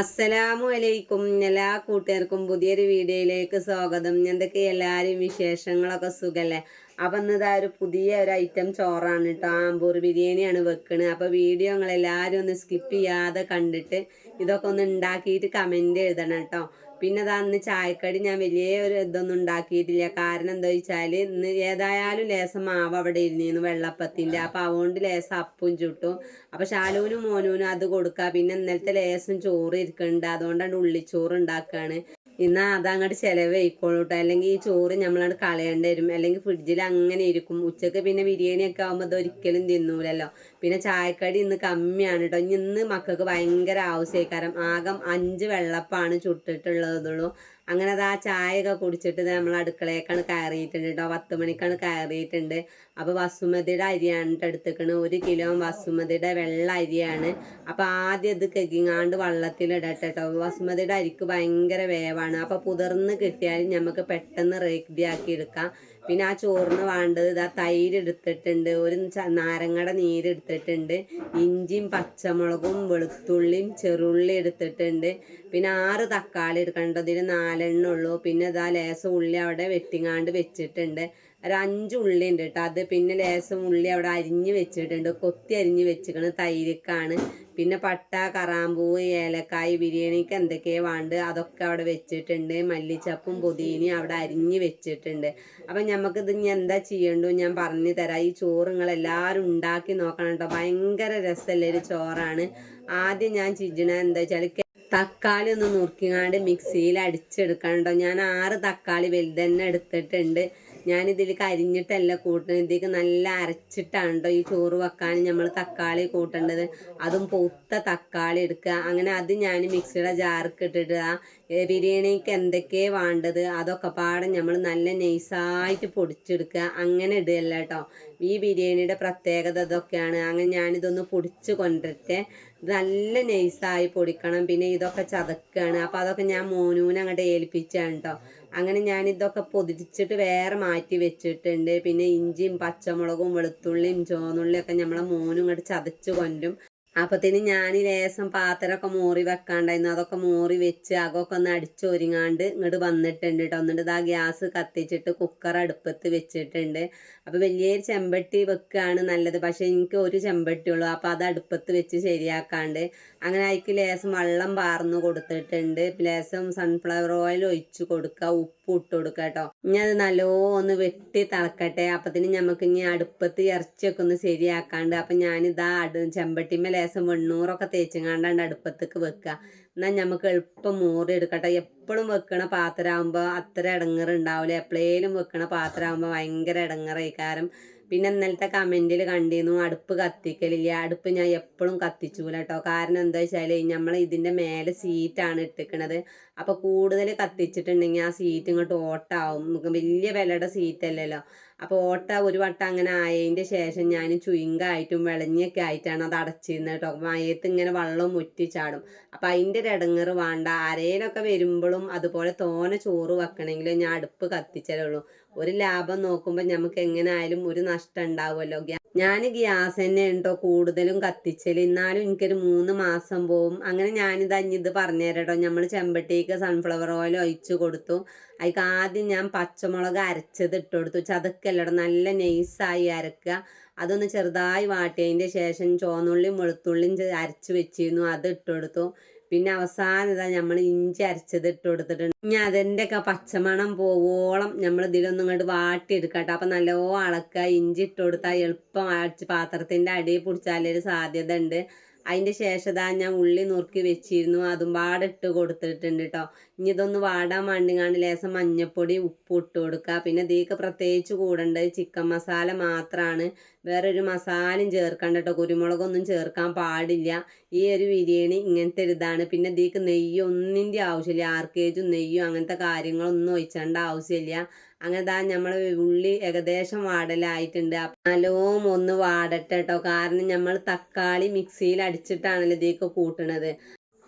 അസ്സലാമു അലൈക്കും എല്ലാ കൂട്ടുകാർക്കും പുതിയൊരു വീഡിയോയിലേക്ക് സ്വാഗതം. എന്തൊക്കെ എല്ലാവരും വിശേഷങ്ങളൊക്കെ സുഖല്ലേ? അപ്പം ഇന്നിതാ ഒരു പുതിയ ഒരു ഐറ്റം ചോറാണ് കേട്ടോ ആമ്പൂർ ബിരിയാണിയാണ് വെക്കണത് അപ്പോൾ വീഡിയോ നിങ്ങൾ എല്ലാവരും ഒന്ന് സ്കിപ്പ് ചെയ്യാതെ കണ്ടിട്ട് ഇതൊക്കെ ഒന്ന് ഉണ്ടാക്കിയിട്ട് കമന്റ് എഴുതണം കേട്ടോ പിന്നെ അത് അന്ന് ചായക്കടി ഞാൻ വലിയ ഒരു ഇതൊന്നും ഉണ്ടാക്കിയിട്ടില്ല. കാരണം എന്താ വെച്ചാൽ ഇന്ന് ഏതായാലും ലേസം മാവ് അവിടെ ഇരുന്നിരുന്നു വെള്ളപ്പത്തിന്റെ അപ്പൊ അതുകൊണ്ട് ലേസം അപ്പും ചുട്ടും. അപ്പോൾ ശാലുവിനും മോനൂനും അത് കൊടുക്കുക പിന്നെ ഇന്നലത്തെ ലേസം ചോറ് ഇരിക്കുന്നുണ്ട് അതുകൊണ്ടാണ് ഉള്ളിച്ചോറ് ഉണ്ടാക്കുകയാണ് ഇന്ന് അതങ്ങോട്ട് ചിലവഴിക്കോളൂ കേട്ടോ അല്ലെങ്കിൽ ഈ ചോറ് നമ്മളങ്ങോട്ട് കളയേണ്ടി വരും. അല്ലെങ്കിൽ ഫ്രിഡ്ജിൽ അങ്ങനെ ഇരിക്കും. ഉച്ചയ്ക്ക് പിന്നെ ബിരിയാണി ഒക്കെ ആകുമ്പോൾ അത് ഒരിക്കലും തിന്നൂലല്ലോ. പിന്നെ ചായക്കടി ഇന്ന് കമ്മിയാണ് കേട്ടോ ഇനി ഇന്ന് മക്കൾക്ക് ഭയങ്കര ആവശ്യക്കാരം. ആകം അഞ്ച് വെള്ളപ്പാണ് ചുട്ടിട്ടുള്ളതുള്ളൂ. അങ്ങനെ അത് ആ ചായയൊക്കെ കുടിച്ചിട്ട് നമ്മൾ അടുക്കളയേക്കാണ് കയറിയിട്ടുണ്ട് കേട്ടോ പത്ത് മണിക്കാണ് കയറിയിട്ടുണ്ട്. അപ്പോൾ വസുമതിയുടെ അരിയാണ് എടുത്തേക്കണ് ഒരു കിലോ വസുമതിയുടെ വെള്ള അരിയാണ്. അപ്പോൾ ആദ്യം ഇത് കെക്കിങ്ങാണ്ട് വള്ളത്തിലിടട്ടെ കേട്ടോ വസുമതിയുടെ അരിക്ക് ഭയങ്കര വേവാണ്. അപ്പോൾ പുതിർന്ന് കിട്ടിയാൽ നമുക്ക് പെട്ടെന്ന് റെഡിയാക്കി എടുക്കാം. പിന്നെ ആ ചോറിന് വേണ്ടത് ഇതാ തൈര് എടുത്തിട്ടുണ്ട്. ഒരു നാരങ്ങയുടെ നീര് എടുത്തിട്ടുണ്ട്. ഇഞ്ചിയും പച്ചമുളകും വെളുത്തുള്ളിയും ചെറുള്ളി എടുത്തിട്ടുണ്ട്. പിന്നെ ആറ് തക്കാളി എടുക്കേണ്ടതിന് നാലെണ്ണുള്ളൂ പിന്നെ ഇതാ ലേസം ഉള്ളി അവിടെ വെട്ടിങ്ങാണ്ട് വെച്ചിട്ടുണ്ട്. ഒരു അഞ്ച് ഉള്ളി ഉണ്ട് കേട്ടോ അത് പിന്നെ ലേശം ഉള്ളി അവിടെ അരിഞ്ഞ് വെച്ചിട്ടുണ്ട്. കൊത്തി അരിഞ്ഞ് വെച്ചിക്കണ് തൈരിക്കാണ്. പിന്നെ പട്ട കറാമ്പൂവ് ഏലക്കായ് ബിരിയാണിക്ക് എന്തൊക്കെയാ വേണ്ടത് അതൊക്കെ അവിടെ വെച്ചിട്ടുണ്ട്. മല്ലിച്ചപ്പും പുതിനയും അവിടെ അരിഞ്ഞ് വെച്ചിട്ടുണ്ട്. അപ്പം നമുക്കിത് ഇനി എന്താ ചെയ്യണ്ടു ഞാൻ പറഞ്ഞു തരാം. ഈ ചോറ് നിങ്ങൾ എല്ലാവരും ഉണ്ടാക്കി നോക്കണം കേട്ടോ ഭയങ്കര രസമല്ല ഒരു ചോറാണ്. ആദ്യം ഞാൻ ചിജണ എന്താ വെച്ചാൽ തക്കാളി ഒന്ന് നുറുക്കിങ്ങാണ്ട് മിക്സിയിൽ അടിച്ചെടുക്കണം കേട്ടോ ഞാൻ ആറ് തക്കാളി വലുതന്നെ എടുത്തിട്ടുണ്ട്. ഞാനിതിൽ കരിഞ്ഞിട്ടല്ല കൂട്ടുന്നത് ഇതിലേക്ക് നല്ല അരച്ചിട്ടാണ് കേട്ടോ ഈ ചോറ് വെക്കാൻ നമ്മൾ തക്കാളി കൂട്ടേണ്ടത് അതും പൊത്ത തക്കാളി എടുക്കുക അങ്ങനെ അത് ഞാൻ മിക്സിയുടെ ജാർക്ക് ഇട്ടിട്ട് ബിരിയാണിക്ക് എന്തൊക്കെയാണ് വേണ്ടത് അതൊക്കെ പാടെ നമ്മൾ നല്ല നൈസായിട്ട് പൊടിച്ചെടുക്കുക അങ്ങനെ ഇടുകയല്ല കേട്ടോ ഈ ബിരിയാണിയുടെ പ്രത്യേകത ഇതൊക്കെയാണ്. അങ്ങനെ ഞാനിതൊന്ന് പൊടിച്ച് കൊണ്ടിട്ട് നല്ല നൈസായി പൊടിക്കണം. പിന്നെ ഇതൊക്കെ ചതക്കുകയാണ് അപ്പോൾ അതൊക്കെ ഞാൻ മോനൂനെ അങ്ങോട്ട് ഏൽപ്പിച്ചാണ് കേട്ടോ അങ്ങനെ ഞാൻ ഇതൊക്കെ പൊതിച്ചിട്ട് വേറെ മാറ്റി വെച്ചിട്ടുണ്ട്. പിന്നെ ഇഞ്ചിയും പച്ചമുളകും വെളുത്തുള്ളിയും ചുവന്നുള്ളിയും ഒക്കെ നമ്മളെ മോനും ഇങ്ങോട്ട് ചതച്ച് കൊണ്ടും അപ്പത്തിന് ഞാൻ ലേശം പാത്രമൊക്കെ മോറി വെക്കാണ്ടായിരുന്നു. അതൊക്കെ മോറി വെച്ച് അകൊക്കെ ഒന്ന് അടിച്ചൊരുങ്ങാണ്ട് ഇങ്ങോട്ട് വന്നിട്ടുണ്ട് കേട്ടോ എന്നിട്ട് ഇതാ ഗ്യാസ് കത്തിച്ചിട്ട് കുക്കർ അടുപ്പത്ത് വെച്ചിട്ടുണ്ട്. അപ്പോൾ വലിയൊരു ചെമ്പട്ടി വെക്കുകയാണ് നല്ലത്. പക്ഷേ എനിക്ക് ഒരു ചെമ്പട്ടി ഉള്ളൂ. അപ്പോൾ അത് അടുപ്പത്ത് വെച്ച് ശരിയാക്കാണ്ട് അങ്ങനെ അതിക്ക് ലേശം വെള്ളം പാർന്ന് കൊടുത്തിട്ടുണ്ട്. ലേസം സൺഫ്ലവർ ഓയിൽ ഒഴിച്ച് കൊടുക്കുക ഉപ്പ് ഇട്ട് കൊടുക്കുക കേട്ടോ ഇനി അത് നല്ലോന്ന് വെട്ടി തിളക്കട്ടെ. അപ്പത്തിന് നമുക്ക് ഇനി അടുപ്പത്ത് ഇറച്ചിയൊക്കെ ഒന്ന് ശരിയാക്കാണ്ട് അപ്പം ഞാനിതാ അടു ചെമ്പട്ടിമ്മ ലേശം വെണ്ണൂറൊക്കെ തേച്ചുങ്ങാണ്ടാണ്ട് അടുപ്പത്തേക്ക് വെക്കുക എന്നാൽ നമുക്ക് എളുപ്പം മൂറി എടുക്കട്ടെ എപ്പോഴും വെക്കണ പാത്രമാകുമ്പോൾ അത്ര ഇടങ്ങറുണ്ടാവില്ല എപ്പോഴേലും വെക്കണ പാത്രമാകുമ്പോൾ ഭയങ്കര ഇടങ്ങറേക്കാരം പിന്നെ ഇന്നലത്തെ കമന്റിൽ കണ്ടിരുന്നു അടുപ്പ് കത്തിക്കലില്ല അടുപ്പ് ഞാൻ എപ്പോഴും കത്തിച്ചൂല കേട്ടോ കാരണം എന്താ വെച്ചാൽ നമ്മൾ ഇതിന്റെ മേലെ സീറ്റാണ് ഇട്ടിക്കണത്. അപ്പോൾ കൂടുതൽ കത്തിച്ചിട്ടുണ്ടെങ്കിൽ ആ സീറ്റ് ഇങ്ങോട്ട് ഓട്ടാവും. വലിയ വിലയുടെ സീറ്റ് അല്ലല്ലോ. അപ്പോൾ ഓട്ട ഒരു വട്ടം അങ്ങനെ ആയതിന്റെ ശേഷം ഞാൻ ചുയിങ്കായിട്ടും വിളഞ്ഞൊക്കെ ആയിട്ടാണ് അത് അടച്ചിരുന്നത് കേട്ടോ. മയത്ത് ഇങ്ങനെ വെള്ളം മുറ്റിച്ചാടും അപ്പം അതിന്റെ ഒരു ഇടങ്ങറ് വേണ്ട. അരയിലൊക്കെ വരുമ്പോഴും അതുപോലെ തോനെ ചോറ് വെക്കണമെങ്കിൽ ഞാൻ അടുപ്പ് കത്തിച്ചാലുള്ളൂ ഒരു ലാഭം നോക്കുമ്പോൾ നമുക്ക് എങ്ങനായാലും ഒരു നഷ്ടം ഉണ്ടാവുമല്ലോ ഞാൻ ഗ്യാസ് തന്നെ ഉണ്ടോ കൂടുതലും കത്തിച്ചൽ എന്നാലും എനിക്കൊരു മൂന്ന് മാസം പോവും. അങ്ങനെ ഞാനിത് ഇത് പറഞ്ഞുതരട്ടോ നമ്മൾ ചെമ്പട്ടിക്ക് സൺഫ്ലവർ ഓയിൽ ഒഴിച്ച് കൊടുത്തു. അതിക്ക് ആദ്യം ഞാൻ പച്ചമുളക് അരച്ചത് ഇട്ട് കൊടുത്തു. ചതക്കല്ലട നല്ല നൈസായി അരക്കുക അതൊന്ന് ചെറുതായി വാട്ടിയതിന്റെ ശേഷം ചുവന്നുള്ളിയും വെളുത്തുള്ളിയും അരച്ച് വെച്ചിരുന്നു. അത് ഇട്ട് കൊടുത്തു. പിന്നെ അവസാനം ഇതാ നമ്മൾ ഇഞ്ചി അരച്ചത് ഇട്ട് കൊടുത്തിട്ടുണ്ട്. ഇനി അതിന്റെ ഒക്കെ പച്ചമണം പോവോളം നമ്മൾ ഇതിലൊന്നും ഇങ്ങോട്ട് വാട്ടിയെടുക്കട്ടെ. അപ്പം നല്ലോ അളക്കുക ഇഞ്ചി ഇട്ട് കൊടുത്താൽ എളുപ്പം അടിച്ച് പാത്രത്തിന്റെ അടിയിൽ പിടിച്ചാലൊരു സാധ്യത ഉണ്ട് അതിന്റെ ശേഷം ഞാൻ ഉള്ളി നുറുക്കി വെച്ചിരുന്നു. അതും പാടെ ഇട്ട് കൊടുത്തിട്ടുണ്ട് കേട്ടോ ഇനി ഇതൊന്ന് വാടാൻ വേണ്ടിങ്ങാണ്ട് ലേശം മഞ്ഞപ്പൊടി ഉപ്പ് ഇട്ട് കൊടുക്കുക പിന്നെ ദീക്ക് പ്രത്യേകിച്ച് കൂടേണ്ടത് ചിക്കൻ മസാല മാത്രമാണ് വേറൊരു മസാലയും ചേർക്കണ്ട കേട്ടോ കുരുമുളകൊന്നും ചേർക്കാൻ പാടില്ല. ഈ ഒരു ബിരിയാണി ഇങ്ങനത്തെ ഒരു ഇതാണ്. പിന്നെ ദീക്ക് നെയ്യ് ഒന്നിന്റെ ആവശ്യമില്ല. ആർക്കേജും നെയ്യും അങ്ങനത്തെ കാര്യങ്ങളൊന്നും ഒഴിച്ചേണ്ട ആവശ്യമില്ല. അങ്ങനെ ദാ നമ്മൾ ഉള്ളി ഏകദേശം വാടലായിട്ടുണ്ട്. നല്ലോം ഒന്ന് വാടട്ടെ കേട്ടോ കാരണം നമ്മൾ തക്കാളി മിക്സിയിൽ അടിച്ചിട്ടാണല്ലോ ഇതൊക്കെ കൂട്ടണത്.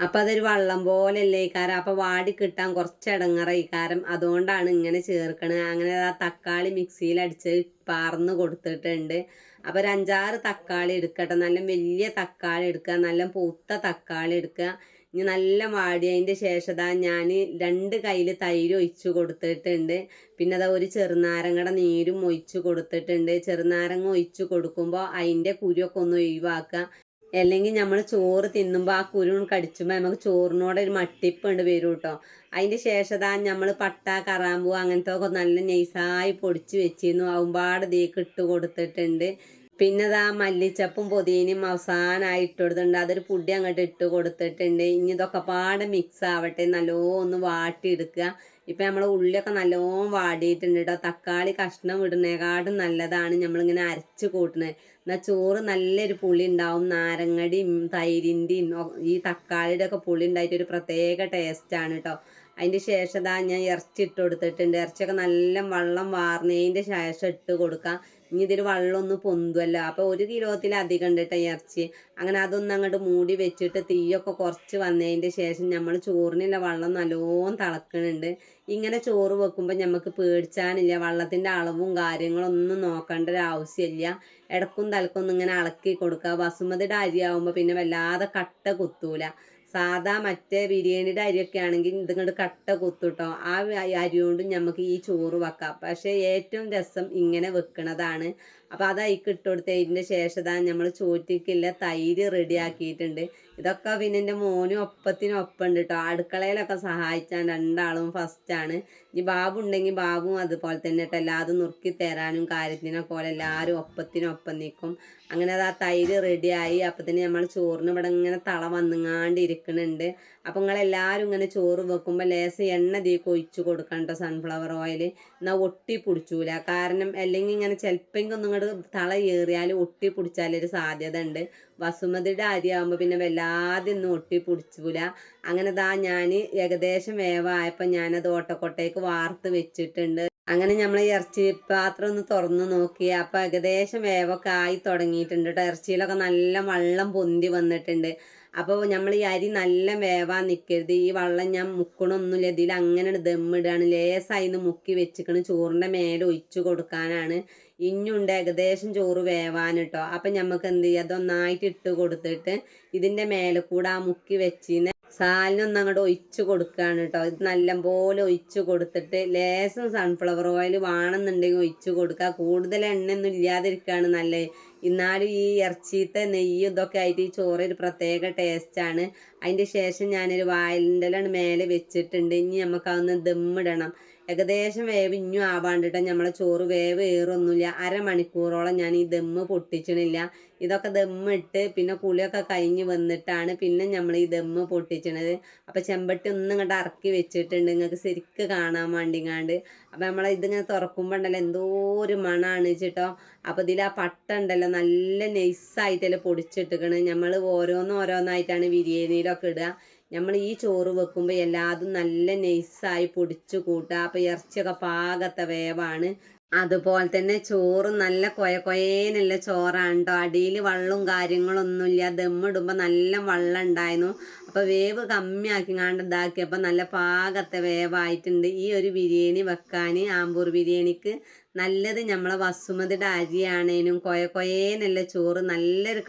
അപ്പം അതൊരു വള്ളം പോലെയല്ലേ ഇക്കാരം അപ്പം വാടി കിട്ടാൻ കുറച്ച് ഇടങ്ങറ ഇക്കാരം അതുകൊണ്ടാണ് ഇങ്ങനെ ചേർക്കണത്. അങ്ങനെ ആ തക്കാളി മിക്സിയിൽ അടിച്ച് പാർന്ന് കൊടുത്തിട്ടുണ്ട്. അപ്പം ഒരു അഞ്ചാറ് തക്കാളി എടുക്കട്ടെ. നല്ല വലിയ തക്കാളി എടുക്കുക. നല്ല പൂത്ത തക്കാളി എടുക്കുക. ഇനി നല്ല വാടിയതിന്റെ ശേഷം ഞാൻ രണ്ട് കയ്യിൽ തൈര് ഒഴിച്ച് കൊടുത്തിട്ടുണ്ട്. പിന്നെ അതാ ഒരു ചെറുനാരങ്ങയുടെ നീരും ഒഴിച്ച് കൊടുത്തിട്ടുണ്ട്. ചെറുനാരങ്ങ ഒഴിച്ച് കൊടുക്കുമ്പോൾ അതിന്റെ കുരുവൊക്കെ ഒന്ന് ഒഴിവാക്കുക അല്ലെങ്കിൽ നമ്മൾ ചോറ് തിന്നുമ്പോൾ ആ കുരു കടിച്ചുമ്പോൾ നമുക്ക് ചോറിനോടെ ഒരു മട്ടിപ്പുണ്ട് വരും കേട്ടോ അതിന്റെ ശേഷം നമ്മൾ പട്ട കറാമ്പൂ അങ്ങനത്തെ ഒക്കെ നല്ല നൈസായി പൊടിച്ച് വെച്ചിരുന്നു. ആവുമ്പാട് ഇട്ട് കൊടുത്തിട്ടുണ്ട്. പിന്നെ ദാ മല്ലിച്ചപ്പും പുതിനയും അവസാനമായി ഇട്ട് കൊടുത്തിട്ടുണ്ട് അതൊരു പുടി അങ്ങോട്ട് ഇട്ട് കൊടുത്തിട്ടുണ്ട്. ഇനി ഇതൊക്കെ പാടെ മിക്സ് ആവട്ടെ. നല്ലോ ഒന്ന് വാട്ടിയെടുക്കുക. ഇപ്പം നമ്മൾ ഉള്ളിയൊക്കെ നല്ലോണം വാടിയിട്ടുണ്ട് കേട്ടോ തക്കാളി കഷ്ണം ഇടുന്നേക്കാട്ടും നല്ലതാണ് നമ്മളിങ്ങനെ അരച്ച് കൂട്ടുന്നത്. എന്നാൽ ചോറ് നല്ലൊരു പുളി ഉണ്ടാവും. നാരങ്ങടിയും തൈരിന്റെയും ഈ തക്കാളിയുടെ ഒക്കെ പുളി ഉണ്ടായിട്ട് ഒരു പ്രത്യേക ടേസ്റ്റാണ് കേട്ടോ അതിന്റെ ശേഷം ഞാൻ ഇറച്ചി ഇട്ട് കൊടുത്തിട്ടുണ്ട്. ഇറച്ചിയൊക്കെ നല്ല വെള്ളം വാർന്നതിന്റെ ശേഷം ഇട്ട് കൊടുക്കാം. ഇനി ഇതിൽ വെള്ളമൊന്നും പൊന്തുമല്ലോ അപ്പോൾ ഒരു കിലോത്തിലധികം ഉണ്ട് കേട്ടോ ഇറച്ചി. അങ്ങനെ അതൊന്നും അങ്ങോട്ട് മൂടി വെച്ചിട്ട് തീയൊക്കെ കുറച്ച് വന്നതിന്റെ ശേഷം നമ്മൾ ചോറിനുള്ള വെള്ളം നല്ലോണം തിളക്കുന്നുണ്ട് ഇങ്ങനെ ചോറ് വെക്കുമ്പോൾ നമുക്ക് പേടിച്ചാനില്ല. വെള്ളത്തിന്റെ അളവും കാര്യങ്ങളൊന്നും നോക്കേണ്ട ഒരു ആവശ്യമില്ല ഇടക്കും തലക്കൊന്നും ഇങ്ങനെ അളക്കി കൊടുക്കുക ബസുമതിയുടെ അരിയാവുമ്പോൾ പിന്നെ വല്ലാതെ കട്ട കുത്തൂല. സാധാ മറ്റേ ബിരിയാണിയുടെ അരിയൊക്കെ ആണെങ്കിൽ ഇതിങ്ങോട്ട് കട്ട കുത്തുട്ടോ. ആ അരി കൊണ്ട് നമുക്ക് ഈ ചോറ് വെക്കാം. പക്ഷേ ഏറ്റവും രസം ഇങ്ങനെ വെക്കണതാണ് അപ്പോൾ അത് അതിക്ക് ഇട്ട് കൊടുത്തതിന്റെ ശേഷം താൻ നമ്മൾ ചോറ്റിക്കില്ല തൈര് റെഡിയാക്കിയിട്ടുണ്ട് ഇതൊക്കെ പിന്നെ എന്റെ മോനും ഒപ്പത്തിനും ഒപ്പം ഉണ്ട് കേട്ടോ അടുക്കളയിലൊക്കെ സഹായിച്ചാൽ രണ്ടാളും ഫസ്റ്റാണ് ഇനി ബാബു ഉണ്ടെങ്കിൽ ബാബും അതുപോലെ തന്നെ കേട്ടോ എല്ലാതും നുറുക്കി തരാനും കാര്യത്തിനൊക്കെ പോലെ എല്ലാവരും ഒപ്പത്തിനൊപ്പം നിൽക്കും അങ്ങനെ അത് ആ തൈര് റെഡിയായി അപ്പത്തിന് നമ്മൾ ചോറിന് ഇവിടെ ഇങ്ങനെ തള വന്നുങ്ങാണ്ട് ഇരിക്കുന്നുണ്ട് അപ്പം നിങ്ങളെല്ലാവരും ഇങ്ങനെ ചോറ് വെക്കുമ്പോൾ ലേസ് എണ്ണ തീക്ക് കൊഴിച്ചു കൊടുക്കണ്ട സൺഫ്ലവർ ഓയിൽ എന്നാൽ ഒട്ടി പിടിച്ചൂല. കാരണം അല്ലെങ്കിൽ ഇങ്ങനെ ചിലപ്പോൾ ഒന്നും ഇങ്ങോട്ട് തള ഏറിയാൽ ഒട്ടി പിടിച്ചാലൊരു സാധ്യത ഉണ്ട് വസുമതിയുടെ അരി ആകുമ്പോൾ പിന്നെ വല്ലാതെ ഒന്നും ഒട്ടി പിടിച്ചൂല. അങ്ങനെ ദാ ഞാൻ ഏകദേശം വേവായപ്പോൾ ഞാനത് ഓട്ടക്കോട്ടേക്ക് വാർത്ത് വെച്ചിട്ടുണ്ട്. അങ്ങനെ നമ്മൾ ഇറച്ചി പാത്രം ഒന്ന് തുറന്ന് നോക്കി. അപ്പോൾ ഏകദേശം വേവൊക്കെ ആയി തുടങ്ങിയിട്ടുണ്ട് കേട്ടോ ഇറച്ചിയിലൊക്കെ നല്ല വെള്ളം പൊന്തി വന്നിട്ടുണ്ട്. അപ്പോൾ നമ്മൾ ഈ അരി നല്ല വേവാൻ നിൽക്കരുത് ഈ വെള്ളം ഞാൻ മുക്കണമൊന്നുമില്ല ഇതിൽ അങ്ങനെ ദമ്മിടുകയാണ് ലേസായി മുക്കി വെച്ചിക്കണ്. ചോറിന്റെ മേലെ ഒഴിച്ചു കൊടുക്കാനാണ്. ഇഞ്ഞുണ്ട് ഏകദേശം ചോറ് വേവാൻ കേട്ടോ അപ്പം നമുക്ക് എന്ത് ചെയ്യുക അതൊന്നായിട്ട് ഇട്ട് കൊടുത്തിട്ട് ഇതിന്റെ മേലെ കൂടെ ആ മുക്കി വെച്ചിന് സാലിനൊന്ന് അങ്ങോട്ട് ഒഴിച്ചു കൊടുക്കുകയാണ് കേട്ടോ ഇത് നല്ലപോലെ ഒഴിച്ചു കൊടുത്തിട്ട് ലേസം സൺഫ്ലവർ ഓയിൽ വേണമെന്നുണ്ടെങ്കിൽ ഒഴിച്ചു കൊടുക്കുക. കൂടുതൽ എണ്ണയൊന്നും ഇല്ലാതിരിക്കുകയാണ് നല്ല എന്നാലും ഈ ഇറച്ചിത്തെ നെയ്യും ഇതൊക്കെ ആയിട്ട് ഈ ചോറ് ഒരു പ്രത്യേക ടേസ്റ്റാണ് അതിന്റെ ശേഷം ഞാനൊരു വായലിന്റെലാണ് മേലെ വെച്ചിട്ടുണ്ട്. ഇനി നമുക്കതൊന്ന് ദമ്മിടണം. ഏകദേശം വേവ് ഇഞ്ഞും ആവാണ്ടിട്ട് നമ്മളെ ചോറ് വേവ് ഏറൊന്നുമില്ല. അരമണിക്കൂറോളം ഞാൻ ഈ ദമ്മ് പൊട്ടിച്ചണില്ല ഇതൊക്കെ ദമ്മിട്ട് പിന്നെ കുളിയൊക്കെ കഴിഞ്ഞ് വന്നിട്ടാണ് പിന്നെ നമ്മൾ ഈ ദമ്മ് പൊട്ടിച്ചണത്. അപ്പോൾ ചെമ്പട്ടി ഒന്നും ഇങ്ങോട്ട് ഇറക്കി വെച്ചിട്ടുണ്ട്. നിങ്ങൾക്ക് ശരിക്ക് കാണാൻ വേണ്ടിങ്ങാണ്ട്. അപ്പോൾ നമ്മൾ ഇതിങ്ങനെ തുറക്കുമ്പോൾ ഉണ്ടല്ലോ എന്തോ ഒരു മണമാണ് വെച്ചിട്ടോ അപ്പോൾ ഇതിൽ ആ പട്ട ഉണ്ടല്ലോ നല്ല നൈസായിട്ടല്ലേ പൊടിച്ചിട്ടിക്കണ്. നമ്മൾ ഓരോന്നും ഓരോന്നായിട്ടാണ് ബിരിയാണിയിലൊക്കെ ഇടുക. നമ്മൾ ഈ ചോറ് വെക്കുമ്പോൾ എല്ലാതും നല്ല നൈസായി പൊടിച്ച് കൂട്ടുക. അപ്പോൾ ഇറച്ചിയൊക്കെ പാകത്തെ വേവാണ്. അതുപോലെ തന്നെ ചോറ് നല്ല കൊയ കൊയേനുള്ള ചോറാണ് കേട്ടോ അടിയിൽ വെള്ളവും കാര്യങ്ങളൊന്നുമില്ല. ദമ്മിടുമ്പോൾ നല്ല വെള്ളം ഉണ്ടായിരുന്നു അപ്പോൾ വേവ് കമ്മിയാക്കി കാണ്ട് ഇതാക്കിയപ്പോൾ നല്ല പാകത്തെ വേവായിട്ടുണ്ട്. ഈ ഒരു ബിരിയാണി വെക്കാൻ ആമ്പൂർ ബിരിയാണിക്ക് നല്ലത് നമ്മളെ വസുമതിയുടെ അരിയാണേനും കൊയ കൊയേന്നുള്ള ചോറ് നല്ലൊരു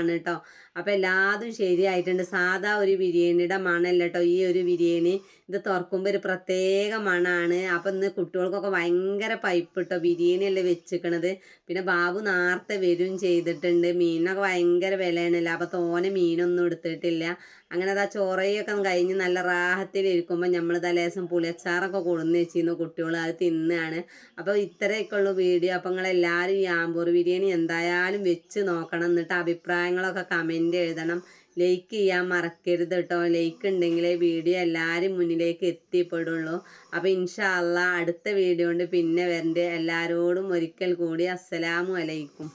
ആണ് കേട്ടോ അപ്പം എല്ലാതും ശരിയായിട്ടുണ്ട്. സാധാ ഒരു ബിരിയാണിയുടെ മണല്ല കേട്ടോ ഈ ഒരു ബിരിയാണി ഇത് തുറക്കുമ്പോൾ ഒരു പ്രത്യേക മണമാണ് അപ്പം ഇന്ന് കുട്ടികൾക്കൊക്കെ ഭയങ്കര പൈപ്പ് കേട്ടോ ബിരിയാണി അല്ലേ വെച്ചിക്കണത്. പിന്നെ ബാബു നേരത്തെ വരും ചെയ്തിട്ടുണ്ട്. മീനൊക്കെ ഭയങ്കര വിലയാണല്ലോ. അപ്പം തോനെ മീനൊന്നും എടുത്തിട്ടില്ല. അങ്ങനെ അതാ ചോറയൊക്കെ കഴിഞ്ഞ് നല്ല റാഹത്തിലിരിക്കുമ്പോൾ നമ്മൾ തലേസം പുളിയച്ചാറൊക്കെ കൊടുന്ന് വെച്ചിരുന്നു കുട്ടികൾ അത് തിന്നാണ്. അപ്പോൾ ഇത്രയൊക്കെ ഉള്ളൂ വീഡിയോ. അപ്പം നിങ്ങളെല്ലാവരും ഈ ആമ്പൂർ ബിരിയാണി എന്തായാലും വെച്ച് നോക്കണം എന്നിട്ട് അഭിപ്രായങ്ങളൊക്കെ കമന്റ് എഴുതണം. ലൈക്ക് ചെയ്യാൻ മറക്കരുത് കേട്ടോ. ലൈക്ക് ഉണ്ടെങ്കിലേ വീഡിയോ എല്ലാവരും മുന്നിലേക്ക് എത്തിപ്പെടുള്ളൂ. അപ്പോൾ ഇൻഷാല്ല അടുത്ത വീഡിയോ കൊണ്ട് പിന്നെ വരണ്ട്. എല്ലാവരോടും ഒരിക്കൽ കൂടി അസ്സലാമു അലൈക്കും.